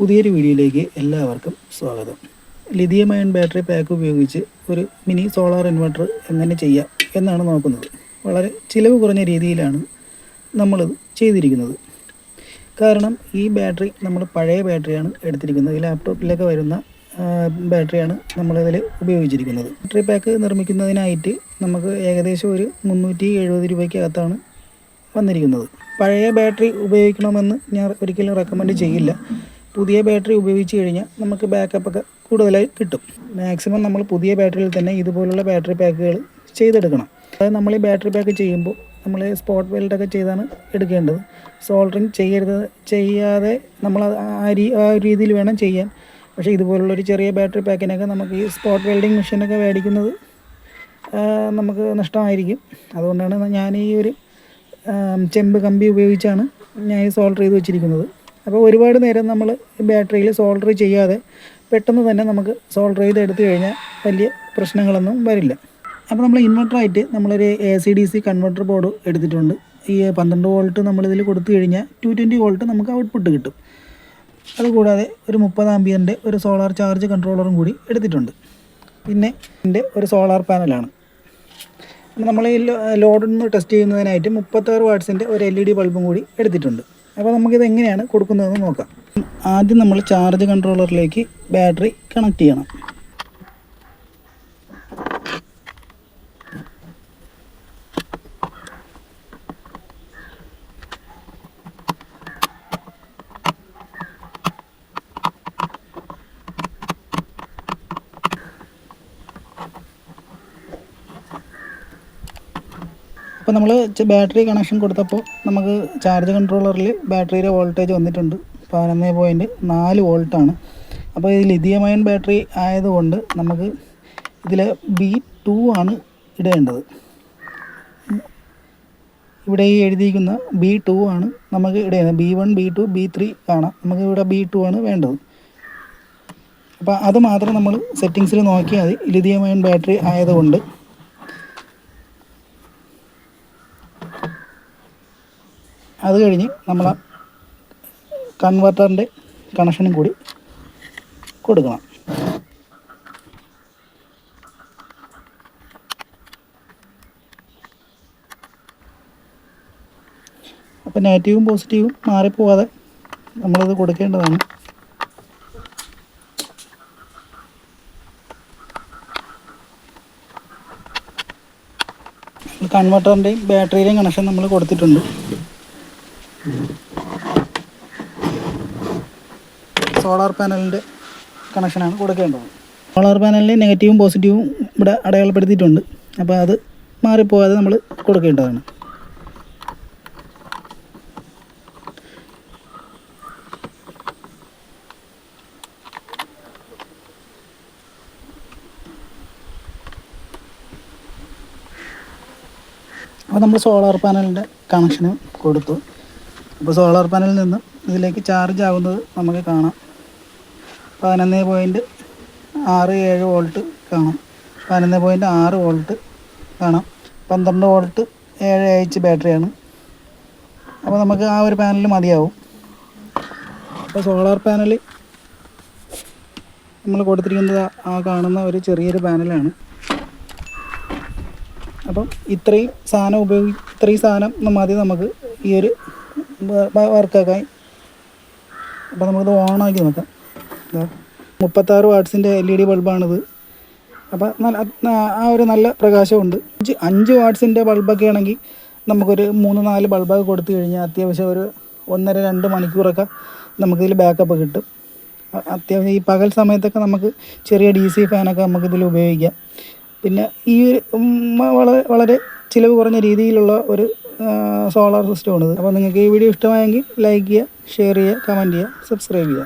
പുതിയൊരു വീഡിയോയിലേക്ക് എല്ലാവർക്കും സ്വാഗതം. ലിഥിയം അയൺ ബാറ്ററി പാക്ക് ഉപയോഗിച്ച് ഒരു മിനി സോളാർ ഇൻവെർട്ടർ എങ്ങനെ ചെയ്യാം എന്നാണ് നോക്കുന്നത്. വളരെ ചിലവ് കുറഞ്ഞ രീതിയിലാണ് നമ്മളിത് ചെയ്തിരിക്കുന്നത്. കാരണം ഈ ബാറ്ററി നമ്മൾ പഴയ ബാറ്ററിയാണ് എടുത്തിരിക്കുന്നത്. ലാപ്ടോപ്പിലൊക്കെ വരുന്ന ബാറ്ററിയാണ് നമ്മളിതിൽ ഉപയോഗിച്ചിരിക്കുന്നത്. ബാറ്ററി പാക്ക് നിർമ്മിക്കുന്നതിനായിട്ട് നമുക്ക് ഏകദേശം ഒരു മുന്നൂറ്റി എഴുപത് രൂപയ്ക്കകത്താണ് വന്നിരിക്കുന്നത്. പഴയ ബാറ്ററി ഉപയോഗിക്കണമെന്ന് ഞാൻ ഒരിക്കലും റെക്കമെൻഡ് ചെയ്യില്ല. പുതിയ ബാറ്ററി ഉപയോഗിച്ച് കഴിഞ്ഞാൽ നമുക്ക് ബാക്കപ്പ് ഒക്കെ കൂടുതലായി കിട്ടും. മാക്സിമം നമ്മൾ പുതിയ ബാറ്ററിയിൽ തന്നെ ഇതുപോലുള്ള ബാറ്ററി പാക്കുകൾ ചെയ്തെടുക്കണം. അതായത് നമ്മൾ ഈ ബാറ്ററി പാക്ക് ചെയ്യുമ്പോൾ നമ്മൾ സ്പോട്ട് വെൽഡൊക്കെ ചെയ്താണ് എടുക്കേണ്ടത്. സോൾഡറിങ് ചെയ്യരുത് ചെയ്യാതെ നമ്മൾ ആ രീതിയിൽ വേണം ചെയ്യാൻ. പക്ഷേ ഇതുപോലുള്ളൊരു ചെറിയ ബാറ്ററി പാക്കിനൊക്കെ നമുക്ക് ഈ സ്പോട്ട് വെൽഡിങ് മെഷീനൊക്കെ മേടിക്കുന്നത് നമുക്ക് നഷ്ടമായിരിക്കും. അതുകൊണ്ടാണ് ഞാൻ ഈ ഒരു ചെമ്പ് കമ്പി ഉപയോഗിച്ചാണ് ഞാൻ ഈ സോൾഡർ ചെയ്ത് വെച്ചിരിക്കുന്നത്. അപ്പോൾ ഒരുപാട് നേരം നമ്മൾ ബാറ്ററിയിൽ സോൾഡർ ചെയ്യാതെ പെട്ടെന്ന് തന്നെ നമുക്ക് സോൾഡർ ചെയ്ത് എടുത്തു കഴിഞ്ഞാൽ വലിയ പ്രശ്നങ്ങളൊന്നും വരില്ല. അപ്പോൾ നമ്മൾ ഇൻവെർട്ടറായിട്ട് നമ്മളൊരു A C D C converter board എടുത്തിട്ടുണ്ട്. ഈ പന്ത്രണ്ട് വോൾട്ട് നമ്മളിതിൽ കൊടുത്തു കഴിഞ്ഞാൽ ടു ട്വന്റി വോൾട്ട് നമുക്ക് ഔട്ട്പുട്ട് കിട്ടും. അതുകൂടാതെ ഒരു മുപ്പത് ആംബിയറിന്റെ ഒരു സോളാർ ചാർജ് കൺട്രോളറും കൂടി എടുത്തിട്ടുണ്ട്. പിന്നെ ഇതിന്റെ ഒരു സോളാർ പാനലാണ് നമ്മൾ ഈ ലോഡ് ഒന്ന് ടെസ്റ്റ് ചെയ്യുന്നതിനായിട്ട് മുപ്പത്താറ് വാട്ട്സിന്റെ ഒരു എൽ ഇ ഡി ബൾബും കൂടി എടുത്തിട്ടുണ്ട്. അപ്പോൾ നമുക്കിത് എങ്ങനെയാണ് കൊടുക്കുന്നതെന്ന് നോക്കാം. ആദ്യം നമ്മൾ ചാർജ് കൺട്രോളറിലേക്ക് ബാറ്ററി കണക്ട് ചെയ്യണം. അപ്പോൾ നമ്മൾ ബാറ്ററി കണക്ഷൻ കൊടുത്തപ്പോൾ നമുക്ക് ചാർജ് കൺട്രോളറിൽ ബാറ്ററിയുടെ വോൾട്ടേജ് വന്നിട്ടുണ്ട് പതിനൊന്ന് പോയിന്റ് നാല് വോൾട്ടാണ്. അപ്പോൾ ഇത് ലിഥിയം ബാറ്ററി ആയതുകൊണ്ട് നമുക്ക് ഇതിൽ ബി ടു ആണ് ഇടേണ്ടത്. ഇവിടെ ഈ എഴുതിയിരിക്കുന്ന ബി ടു ആണ് നമുക്ക് ഇടേണ്ടത്. B one B two B three കാണാം. നമുക്ക് ഇവിടെ ബി ടു ആണ് വേണ്ടത്. അപ്പോൾ അത് മാത്രം നമ്മൾ സെറ്റിങ്സിൽ നോക്കിയാൽ മതി. ലിഥിയം ബാറ്ററി ആയതുകൊണ്ട്. അത് കഴിഞ്ഞ് നമ്മൾ കൺവെർട്ടറിന്റെ കണക്ഷനും കൂടി കൊടുക്കണം. അപ്പോൾ നെഗറ്റീവും പോസിറ്റീവും മാറിപ്പോവാതെ നമ്മളത് കൊടുക്കേണ്ടതാണ്. കൺവെർട്ടറിന്റെയും ബാറ്ററിയുടെയും കണക്ഷൻ നമ്മൾ കൊടുത്തിട്ടുണ്ട്. സോളാർ പാനലിന്റെ കണക്ഷനാണ് കൊടുക്കേണ്ടത്. സോളാർ പാനലിൽ നെഗറ്റീവും പോസിറ്റീവും ഇവിടെ അടയാളപ്പെടുത്തിയിട്ടുണ്ട്. അപ്പോൾ അത് മാറിപ്പോകാതെ നമ്മൾ കൊടുക്കേണ്ടതാണ്. അപ്പോൾ നമ്മൾ സോളാർ പാനലിന്റെ കണക്ഷന് കൊടുത്തു. അപ്പോൾ സോളാർ പാനലിൽ നിന്ന് ഇതിലേക്ക് ചാർജ് ആകുന്നത് നമുക്ക് കാണാം. പതിനൊന്ന് പോയിന്റ് ആറ് ഏഴ് വോൾട്ട് കാണാം. പതിനൊന്ന് പോയിന്റ് ആറ് വോൾട്ട് കാണാം. പന്ത്രണ്ട് വോൾട്ട് ഏഴ് എച്ച് ബാറ്ററിയാണ് അപ്പോൾ നമുക്ക് ആ ഒരു പാനൽ മതിയാവും. അപ്പോൾ സോളാർ പാനൽ നമ്മൾ കൊടുത്തിരിക്കുന്നത് ആ കാണുന്ന ഒരു ചെറിയൊരു പാനലാണ് അപ്പം ഇത്രയും സാധനം ഉപയോഗി ഇത്രയും സാധനം മതി നമുക്ക് ഈ ഒരു വർക്കാക്കാൻ അപ്പോൾ നമുക്കത് ഓണാക്കി നോക്കാം. മുപ്പത്താറ് വാട്ട്സിന്റെ എൽ ഇ ഡി ബൾബാണിത്. അപ്പോൾ നല്ല ആ- ഒരു നല്ല പ്രകാശമുണ്ട്. അഞ്ച് അഞ്ച് ബൾബൊക്കെ ആണെങ്കിൽ നമുക്കൊരു മൂന്ന് നാല് ബൾബൊക്കെ കൊടുത്തു കഴിഞ്ഞാൽ അത്യാവശ്യം ഒരു ഒന്നര രണ്ട് മണിക്കൂറൊക്കെ നമുക്കിതിൽ ബാക്കപ്പ് കിട്ടും. അത്യാവശ്യം ഈ പകൽ സമയത്തൊക്കെ നമുക്ക് ചെറിയ ഡി സി ഫാനൊക്കെ നമുക്കിതിൽ ഉപയോഗിക്കാം. പിന്നെ ഈ വളരെ വളരെ ചിലവ് കുറഞ്ഞ രീതിയിലുള്ള ഒരു സോളാർ സിസ്റ്റമാണിത് അപ്പോൾ നിങ്ങൾക്ക് ഈ വീഡിയോ ഇഷ്ടമായെങ്കിൽ ലൈക്ക് ചെയ്യുക ഷെയർ ചെയ്യുക കമന്റ് ചെയ്യുക സബ്സ്ക്രൈബ് ചെയ്യുക.